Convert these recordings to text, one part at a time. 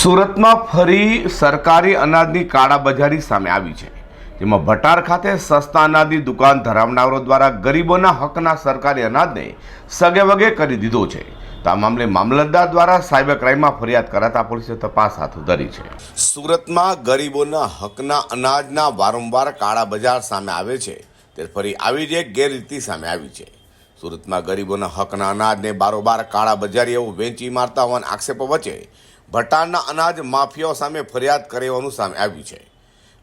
સુરતમાં ફરી સરકારી અનાજની કાળાબજારી સામે આવી છે, જેમાં ભટાર ખાતે સસ્તા અનાજની દુકાન ધરાવનારો દ્વારા ગરીબોના હકના સરકારી અનાજને સગે વગે કરી દીધો છે. તો મામલે મામલતદાર દ્વારા સાયબર ક્રાઇમમાં ફરિયાદ કરાતા પોલીસે તપાસ હાથ ધરી છે. સુરતમાં ગરીબોના હકના અનાજના વારંવાર કાળા બજાર સામે આવે છે, તે ફરી આવી જ એક ગેરરીતિ સામે આવી છે. સુરતમાં ગરીબોના હકના અનાજને બારોબાર કાળા બજારીઓ વેચી મારતા હોવાના આક્ષેપો વચ્ચે ભટારના અનાજ માફિયાઓ સામે ફરિયાદ કરેવાનું સામે આવ્યું છે.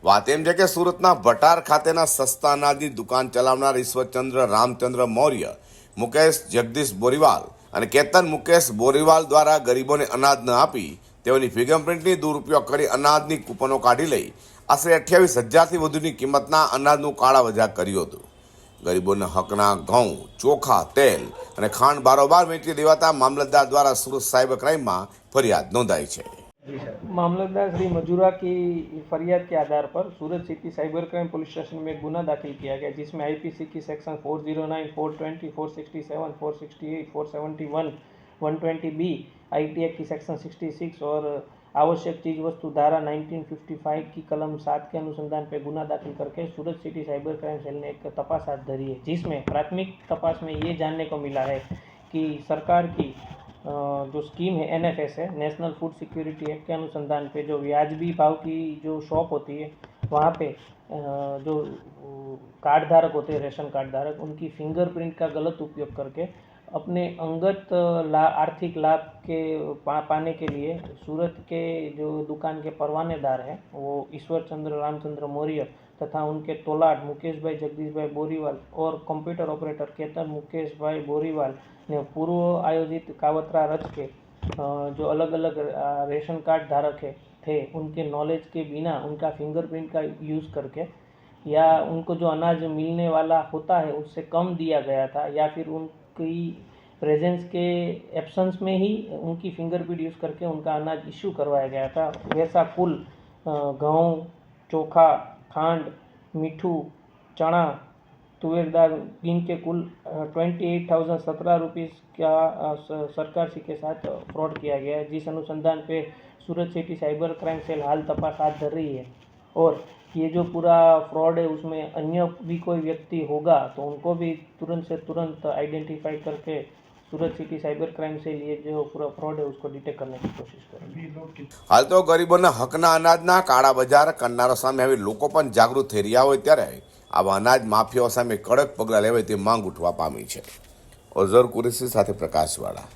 વાત એમ છે કે સુરતના ભટાર ખાતેના સસ્તા અનાજની દુકાન ચલાવનાર ઈશ્વરચંદ્ર રામચંદ્ર મૌર્ય, મુકેશ જગદીશ બોરીવાલ અને કેતન મુકેશ બોરીવાલ દ્વારા ગરીબોને અનાજ ન આપી તેઓની ફિંગરપ્રિન્ટની દુરુપયોગ કરી અનાજની કૂપનો કાઢી લઈ આશરે અઠ્યાવીસ હજારથી વધુની કિંમતના અનાજનું કાળા વજા કર્યું હતું. ગરીબોના હકના ઘઉં ચોખા તેલ અને ખાંડ બારોબાર વેચી દેવાતા મામલતદાર દ્વારા સુરત સાયબર ક્રાઇમમાં ફરિયાદ નોંધાઈ છે मामलतदार श्री मजूरा की फरियाद के आधार पर Surat city cyber crime police station में एक गुना दाखिल किया गया जिसमें आईपीसी की सेक्शन 409, 420, 467, 468, 471, 120 बी आईटी एक्ट की सेक्शन 66 और आवश्यक चीज़ वस्तु धारा 1955 की कलम सात के अनुसंधान पर गुना दाखिल करके Surat city cyber crime cell ने एक तपास हाथ धरी है, जिसमें प्राथमिक तपास में ये जानने को मिला है कि सरकार की जो स्कीम है, एनएफएस है, नेशनल फ़ूड सिक्योरिटी एक्ट के अनुसंधान पे जो व्याजबी भाव की जो शॉप होती है, वहाँ पे जो कार्ड धारक होते हैं, रेशन कार्ड धारक, उनकी फिंगरप्रिंट का गलत उपयोग करके अपने अंगत ला आर्थिक लाभ के पा, पाने के लिए सूरत के जो दुकान के परवानेदार हैं वो ईश्वर चंद्र रामचंद्र मौर्य तथा उनके तोलाट मुकेश भाई जगदीश भाई बोरीवाल और कंप्यूटर ऑपरेटर केतन मुकेश भाई बोरीवाल ने पूर्व आयोजित कावतरा रच के जो अलग अलग रेशन कार्ड धारक है थे उनके नॉलेज के बिना उनका फिंगरप्रिंट का यूज़ करके या उनको जो अनाज मिलने वाला होता है उससे कम दिया गया था या फिर उनकी प्रेजेंस के एब्सेंस में ही उनकी फिंगरप्रिंट यूज़ करके उनका अनाज इशू करवाया गया था। वैसा कुल गेहूँ, चोखा, खांड, मीठू, चना, तुवेर दाल इनके कुल ट्वेंटी एट थाउज़ेंड सत्रह रुपीज़ का सरकार सी के साथ फ्रॉड किया गया है। जिस अनुसंधान पे Surat city cyber crime cell हाल तपास हाथ धर रही है। और ये जो पूरा फ्रॉड है उसमें अन्य भी कोई व्यक्ति होगा तो उनको भी तुरंत से तुरंत आइडेंटिफाई करके Surat city cyber crime cell ये जो पूरा फ्रॉड है उसको डिटेक्ट करने की कोशिश करेंगे હાલ તો ગરીબોના હકના અનાજના કાળા બજાર કરનારો સામે હવે લોકો પણ જાગૃત થઈ રહ્યા હોય ત્યારે આવા અનાજ માફિયાઓ સામે કડક પગલાં લેવાય તે માંગ ઉઠવા પામી છે ઓઝર કુરેશી સાથે પ્રકાશવાળા